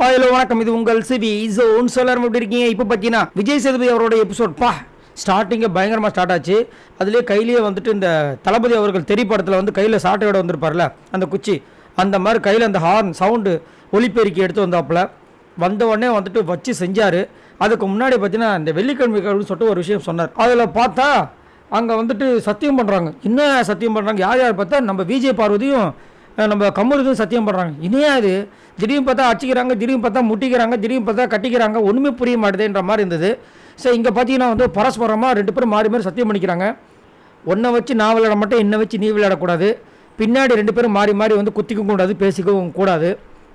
Hello வணக்கம். இது உங்கள் சிபி ஜோன் சொல்லாரம் எப்படி இருக்கீங்க? இப்போ பார்த்தீங்கன்னா விஜய் சேதுபதி அவரோட எபிசோட் பா ஸ்டார்டிங்கே பயங்கரமாக ஸ்டார்ட் ஆச்சு. அதுலேயே கையிலேயே வந்துட்டு இந்த தளபதி அவர்கள் தெரி படத்தில் வந்து கையில் சாட்டையோட வந்திருப்பார்ல அந்த குச்சி அந்த மாதிரி கையில் அந்த ஹார்ன் சவுண்டு ஒலிப்பெருக்கி எடுத்து வந்தாப்புல. வந்த உடனே வந்துட்டு வச்சு செஞ்சார். அதுக்கு முன்னாடி பார்த்தீங்கன்னா இந்த வெள்ளிக்கிழமை அப்படின்னு சொல்லிட்டு ஒரு விஷயம் சொன்னார். அதில் பார்த்தா அங்கே வந்துட்டு சத்தியம் பண்ணுறாங்க என்ன சத்தியம் பண்ணுறாங்க யார் யார் பார்த்தா நம்ம விஜய் பார்வதியும் நம்ம கமலுக்கும் சத்தியம் பண்ணுறாங்க இனியாது திடீர்னு பார்த்தா அடிச்சிக்கிறாங்க திடீர்னு பார்த்தா முட்டிக்கிறாங்க திடீர்னு பார்த்தா கட்டிக்கிறாங்க ஒன்றுமே புரிய மாட்டேதுன்ற மாதிரி இருந்தது. ஸோ இங்கே பார்த்தீங்கன்னா வந்து பரஸ்பரமாக ரெண்டு பேரும் மாறி மாறி சத்தியம் பண்ணிக்கிறாங்க. ஒன்றை வச்சு நான் விளையாட மாட்டேன் என்னை வச்சு நீ விளையாடக்கூடாது. பின்னாடி ரெண்டு பேரும் மாறி மாறி வந்து குத்திக்கவும் கூடாது பேசிக்கவும் கூடாது.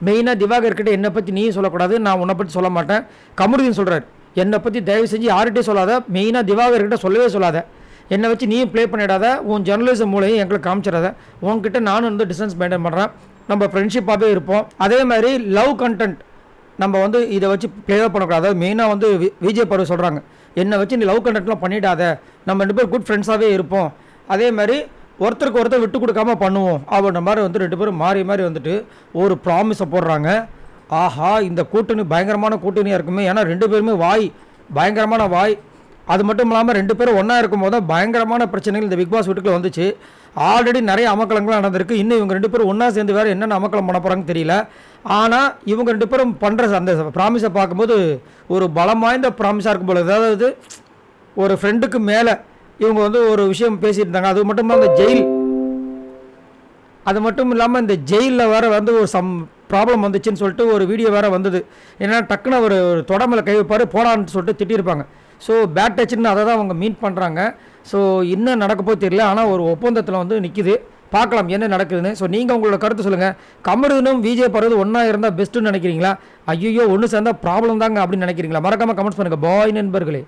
மெயினாக திவாகர்கிட்ட என்னை பற்றி நீயும் சொல்லக்கூடாது நான் உன்னை பற்றி சொல்ல மாட்டேன். கமருதீன் சொல்கிறார் என்னை பற்றி தயவு செஞ்சு யார்கிட்டையும் சொல்லாத மெயினாக திவாகர்கிட்ட சொல்லவே சொல்லாத. என்னை வச்சு நீயும் ப்ளே பண்ணிடாத உன் ஜெர்னலிசம் மூலையும் எங்களுக்கு காமிச்சிடாத. உன்கிட்ட நானும் வந்து டிஸ்டன்ஸ் மெயின்டைன் பண்ணுறேன் நம்ம ஃப்ரெண்ட்ஷிப்பாகவே இருப்போம். அதே மாதிரி லவ் கண்டென்ட் நம்ம வந்து இதை வச்சு ப்ளேவே பண்ணக்கூடாது. அதாவது மெயினாக வந்து விஜய் பருவ சொல்கிறாங்க என்னை வச்சு நீ லவ் கண்டென்ட்லாம் பண்ணிடாத. நம்ம ரெண்டு பேரும் குட் ஃப்ரெண்ட்ஸாகவே இருப்போம். அதே மாதிரி ஒருத்தருக்கு ஒருத்தர் விட்டு கொடுக்காம பண்ணுவோம். அப்படின்ற மாதிரி வந்து ரெண்டு பேரும் மாறி மாறி வந்துட்டு ஒரு ப்ராமிஸை போடுறாங்க. ஆஹா இந்த கூட்டணி பயங்கரமான கூட்டணியாக இருக்குமே. ஏன்னா ரெண்டு பேருமே வாய் பயங்கரமான வாய். அது மட்டும் இல்லாமல் ரெண்டு பேரும் ஒன்றா இருக்கும்போது தான் பயங்கரமான பிரச்சனைகள் இந்த பிக் பாஸ் வீட்டுக்குள்ள வந்துச்சு. ஆல்ரெடி நிறைய அமக்கலங்கள்லாம் நடந்திருக்கு. இன்னும் இவங்க ரெண்டு பேரும் ஒன்றா சேர்ந்து வேறு என்னென்ன அமக்கலம் பண்ண போகிறாங்கன்னு தெரியல. ஆனால் இவங்க ரெண்டு பேரும் பண்ணுற அந்த ப்ராமிஸை பார்க்கும்போது ஒரு பலம் வாய்ந்த ப்ராமிஸாக இருக்கும் போல அதாவது ஒரு ஃப்ரெண்டுக்கு மேலே இவங்க வந்து ஒரு விஷயம் பேசியிருந்தாங்க இருந்தாங்க. அது மட்டும் இல்லாமல் ஜெயில் அது மட்டும் இல்லாமல் இந்த ஜெயிலில் வேற வந்து ஒரு சம் ப்ராப்ளம் வந்துச்சுன்னு சொல்லிட்டு ஒரு வீடியோ வேற வந்தது. ஏன்னா டக்குன்னு ஒரு தொடமில் கை வைப்பார் போடான்னு சொல்லிட்டு திட்டியிருப்பாங்க ஸோ பேட் டச்சுன்னு அதை தான் அவங்க மீட் பண்ணுறாங்க ஸோ என்ன நடக்க போய் தெரியல ஆனால் ஒரு ஒப்பந்தத்தில் வந்து நிற்கிது பார்க்கலாம் என்ன நடக்குதுன்னு. ஸோ நீங்கள் உங்களோட கருத்து சொல்லுங்கள் கமருதனும் விஜய் பருவது ஒன்றா இருந்தால் பெஸ்ட்டுன்னு நினைக்கிறீங்களா? ஐயோ ஒன்று சேர்ந்தால் ப்ராப்ளம் தாங்க அப்படின்னு நினைக்கிறீங்களா? மறக்காமல் கமெண்ட்ஸ் பண்ணுங்கள் பாய் நண்பர்களே.